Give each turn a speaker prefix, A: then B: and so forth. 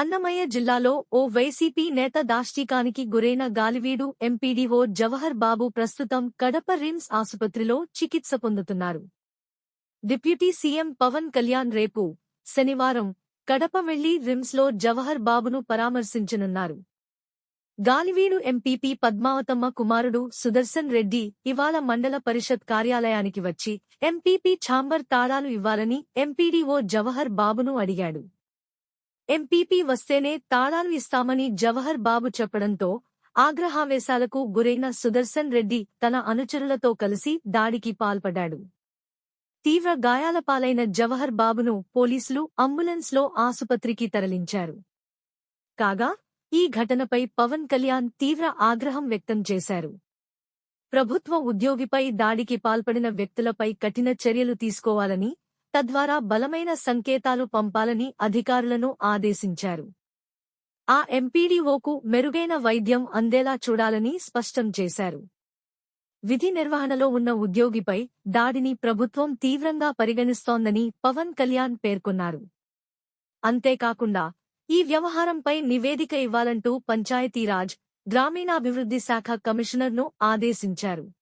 A: అన్నమయ్య జిల్లాలో ఓ వైసీపీ నేత దాష్టీకానికి గురైన గాలివీడు ఎంపీడీఓ జవహర్ బాబు ప్రస్తుతం కడప రిమ్స్ ఆసుపత్రిలో చికిత్స పొందుతున్నారు. డిప్యూటీ సీఎం పవన్ కళ్యాణ్ రేపు శనివారం కడప వెళ్ళి రిమ్స్లో జవహర్ బాబును పరామర్శించనున్నారు. గాలివీడు ఎంపీపీ పద్మావతమ్మ కుమారుడు సుదర్శన్ రెడ్డి ఇవాళ మండల పరిషత్ కార్యాలయానికి వచ్చి ఎంపీపీ ఛాంబర్ తాళాలు ఇవ్వాలని ఎంపీడీఓ జవహర్ బాబును అడిగాడు. ఎంపీపీ వస్తేనే తాళాలు ఇస్తామని జవహర్ బాబు చెప్పడంతో ఆగ్రహావేశాలకు గురైన సుదర్శన్ రెడ్డి తన అనుచరులతో కలిసి దాడికి పాల్పడ్డాడు. తీవ్ర గాయాల పాలైన జవహర్ బాబును పోలీసులు అంబులెన్స్లో ఆసుపత్రికి తరలించారు. కాగా ఈ ఘటనపై పవన్ కళ్యాణ్ తీవ్ర ఆగ్రహం వ్యక్తం చేశారు. ప్రభుత్వ ఉద్యోగిపై దాడికి పాల్పడిన వ్యక్తులపై కఠిన చర్యలు తీసుకోవాలని తద్వారా బలమైన సంకేతాలు పంపాలని అధికారులను ఆదేశించారు. ఆ ఎంపీడీఓకు మెరుగైన వైద్యం అందేలా చూడాలని స్పష్టం చేశారు. విధి నిర్వహణలో ఉన్న ఉద్యోగిపై దాడిని ప్రభుత్వం తీవ్రంగా పరిగణిస్తోందని పవన్ కళ్యాణ్ పేర్కొన్నారు. అంతేకాకుండా ఈ వ్యవహారంపై నివేదిక ఇవ్వాలంటూ పంచాయతీరాజ్ గ్రామీణాభివృద్ధి శాఖ కమిషనర్ను ఆదేశించారు.